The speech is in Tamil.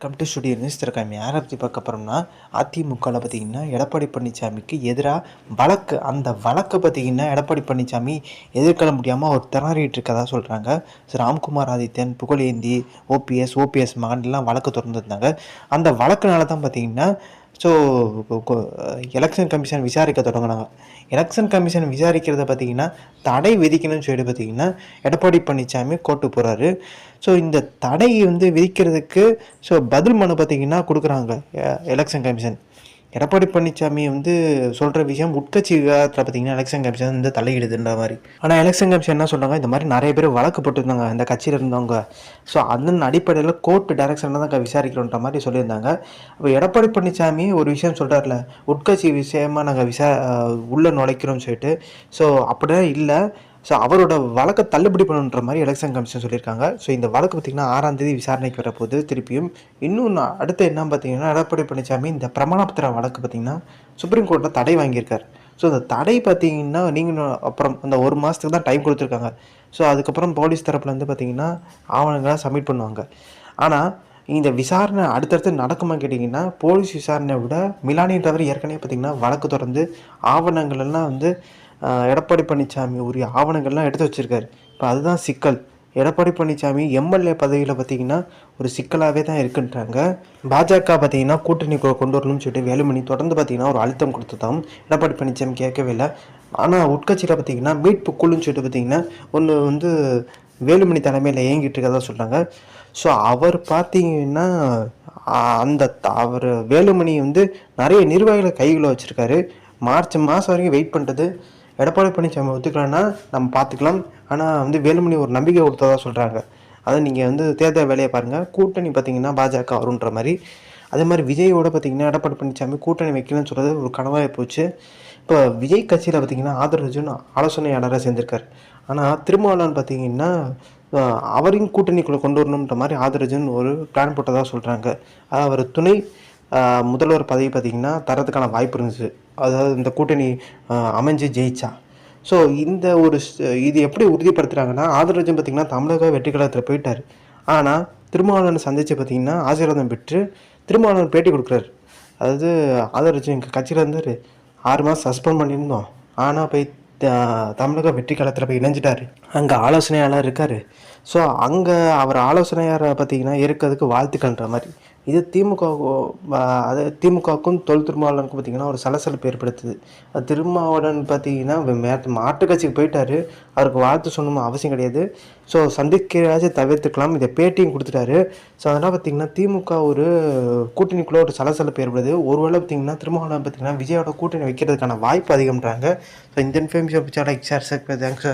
வெல்கம் டு ஸ்டுடியோ நியூஸ் திறக்காம யாரை பற்றி பார்க்க போகிறோம்னா அதிமுகவில் பார்த்தீங்கன்னா எடப்பாடி பழனிசாமிக்கு எதிராக வழக்கு. அந்த வழக்கை பார்த்தீங்கன்னா எடப்பாடி பழனிசாமி எதிர்கொள்ள முடியாமல் அவர் திணறிட்டு இருக்கதா சொல்கிறாங்க so Ramkumar Adityan Pugazhendi OPS OPS மகன்லாம் வழக்கு திறந்துருந்தாங்க அந்த வழக்குனால தான் பார்த்தீங்கன்னா ஸோ எலெக்ஷன் கமிஷன் விசாரிக்க தொடங்கினாங்க. எலெக்ஷன் கமிஷன் விசாரிக்கிறத பார்த்தீங்கன்னா தடை விதிக்கணும்னு சொல்லிட்டு பார்த்தீங்கன்னா எடப்பாடி பழனிசாமி கோர்ட்டு போகிறாரு ஸோ இந்த தடை வந்து விதிக்கிறதுக்கு ஸோ பதில் மனு பார்த்தீங்கன்னா கொடுக்குறாங்க எலெக்ஷன் கமிஷன் எடப்பாடி பழனிசாமி வந்து சொல்கிற விஷயம் உட்கட்சி விவகாரத்தில் பார்த்தீங்கன்னா எலெக்ஷன் கமிஷன் வந்து தலையிடுதுன்ற மாதிரி. ஆனால் எலெக்ஷன் கமிஷன் என்ன சொல்கிறாங்க இந்த மாதிரி நிறைய பேர் வழக்கு போட்டிருந்தாங்க. இந்த கட்சியில் இருந்தவங்க. ஸோ அதன் அடிப்படையில் கோர்ட் டைரக்ஷனில் தான் விசாரிக்கிறோன்ற மாதிரி சொல்லியிருந்தாங்க. அப்போ எடப்பாடி பழனிசாமி ஒரு விஷயம் சொல்கிறார்ல உட்கட்சி விஷயமாக நாங்கள் விசா உள்ளே நுழைக்கிறோம்னு சொல்லிட்டு. ஸோ அப்படியே இல்லை. ஸோ அவரோட வழக்கை தள்ளுபடி பண்ணுன்ற மாதிரி எலெக்ஷன் கமிஷன் சொல்லியிருக்காங்க. ஸோ இந்த வழக்கு பார்த்திங்கன்னா ஆறாம் தேதி விசாரணைக்கு வரப்போது திருப்பியும் இன்னும் அடுத்து என்ன பார்த்தீங்கன்னா எடப்பாடி பழனிசாமி இந்த பிரமாணபத்திர வழக்கு பார்த்திங்கன்னா சுப்ரீம் கோர்ட்டில் தடை வாங்கியிருக்கார். ஸோ அந்த தடை பார்த்தீங்கன்னா நீங்கள் அப்புறம் அந்த ஒரு மாதத்துக்கு தான் டைம் கொடுத்துருக்காங்க. ஸோ அதுக்கப்புறம் போலீஸ் தரப்புலேருந்து பார்த்தீங்கன்னா ஆவணங்கள்லாம் சப்மிட் பண்ணுவாங்க. ஆனால் இந்த விசாரணை அடுத்தடுத்து நடக்குமா கேட்டிங்கன்னா போலீஸ் விசாரணையை விட மிலானின்றவர் ஏற்கனவே பார்த்திங்கன்னா வழக்கு தொடர்ந்து ஆவணங்கள் எல்லாம் வந்து எடப்பாடி பழனிசாமி உரிய ஆவணங்கள்லாம் எடுத்து வச்சுருக்காரு. இப்போ அதுதான் சிக்கல். எடப்பாடி பழனிசாமி எம்எல்ஏ பதவியில் பார்த்தீங்கன்னா ஒரு சிக்கலாகவே தான் இருக்குன்றாங்க. பாஜக பார்த்தீங்கன்னா கூட்டணி கொண்டு வரணும்னு சொல்லிட்டு வேலுமணி தொடர்ந்து பார்த்தீங்கன்னா ஒரு அழுத்தம் கொடுத்துதான் எடப்பாடி பழனிசாமி கேட்கவே இல்லை. ஆனால் உட்கட்சியில் பார்த்தீங்கன்னா மீட்பு குழுன்னு சொல்லிட்டு பார்த்தீங்கன்னா ஒன்று வந்து வேலுமணி தலைமையில் இயங்கிட்டு இருக்கதா சொல்கிறாங்க ஸோ அவர் பார்த்தீங்கன்னா அந்த அவர் வேலுமணி வந்து நிறைய நிர்வாகிகளை கைகளை வச்சுருக்காரு. மார்ச் மாதம் வரைக்கும் வெயிட் பண்ணுறது எடப்பாடி பழனிசாமி ஒத்துக்கலன்னா நம்ம பார்த்துக்கலாம். ஆனால் வந்து வேலுமணி ஒரு நம்பிக்கை கொடுத்ததாக சொல்கிறாங்க அதை நீங்கள் வந்து தேர்தல் வேலையை பாருங்கள் கூட்டணி பார்த்தீங்கன்னா பாஜக வருன்ற மாதிரி. அதே மாதிரி விஜயோட பார்த்தீங்கன்னா எடப்பாடி பழனிசாமி கூட்டணி வைக்கலன்னு சொல்கிறது ஒரு கனவாக போச்சு. இப்போ விஜய் கட்சியில் பார்த்தீங்கன்னா ஆதரஜுன் ஆலோசனையாளராக சேர்ந்திருக்கார். ஆனால் திருமாவளவன் பார்த்தீங்கன்னா அவரையும் கூட்டணிக்குள்ளே கொண்டு வரணுன்ற மாதிரி ஆதரஜன் ஒரு பிளான் போட்டதாக சொல்கிறாங்க அவர் துணை முதல்வர் பதவி பார்த்திங்கன்னா தரத்துக்கான வாய்ப்பு இருந்துச்சு. அதாவது இந்த கூட்டணி அமைஞ்சு ஜெயிச்சா. ஸோ இந்த ஒரு இது எப்படி உறுதிப்படுத்துகிறாங்கன்னா ஆதரஜன் பார்த்திங்கன்னா தமிழக வெற்றிக்கலத்தில் போயிட்டார். ஆனால் திருமாவளவனை சந்தித்து பார்த்திங்கன்னா ஆசீர்வாதம் பெற்று திருமாவளவன் பேட்டி கொடுக்குறாரு. அதாவது ஆதரஜன் எங்கள் கட்சியில் இருந்தார். ஆறு மாதம் சஸ்பெண்ட் பண்ணியிருந்தோம். ஆனால் போய் தமிழக வெற்றி காலத்தில் போய் இணைஞ்சிட்டாரு. அங்கே ஆலோசனையாளர் இருக்கார். ஸோ அங்கே அவர் ஆலோசனையாரை பார்த்தீங்கன்னா இருக்கிறதுக்கு வாழ்த்துக்கன்ற மாதிரி. இது திமுக அது திமுகவுக்கும் தொல் திருமாவளனுக்கும் பார்த்திங்கன்னா ஒரு சலசலப்பு ஏற்படுத்துது. அது திருமாவளன் பார்த்தீங்கன்னா மாட்டு கட்சிக்கு போயிட்டார். அவருக்கு வாழ்த்து சொல்லணும் அவசியம் கிடையாது. ஸோ சந்திக்கிறாச்சும் தவிர்த்துக்கலாம். இதை பேட்டியும் கொடுத்துட்டாரு. ஸோ அதனால் பார்த்திங்கன்னா திமுக ஒரு கூட்டணிக்குள்ளே ஒரு சலசலப்பு ஏற்படுது. ஒருவேளை பார்த்திங்கன்னா திருமாவளவன் பார்த்திங்கன்னா விஜயோட கூட்டணி வைக்கிறதுக்கான வாய்ப்பு அதிகம்ன்றாங்க. ஸோ இந்த இன்ஃபர்மேஷன் பிடிச்சா லைக் ஷேர் சக் தேங்க்ஸ்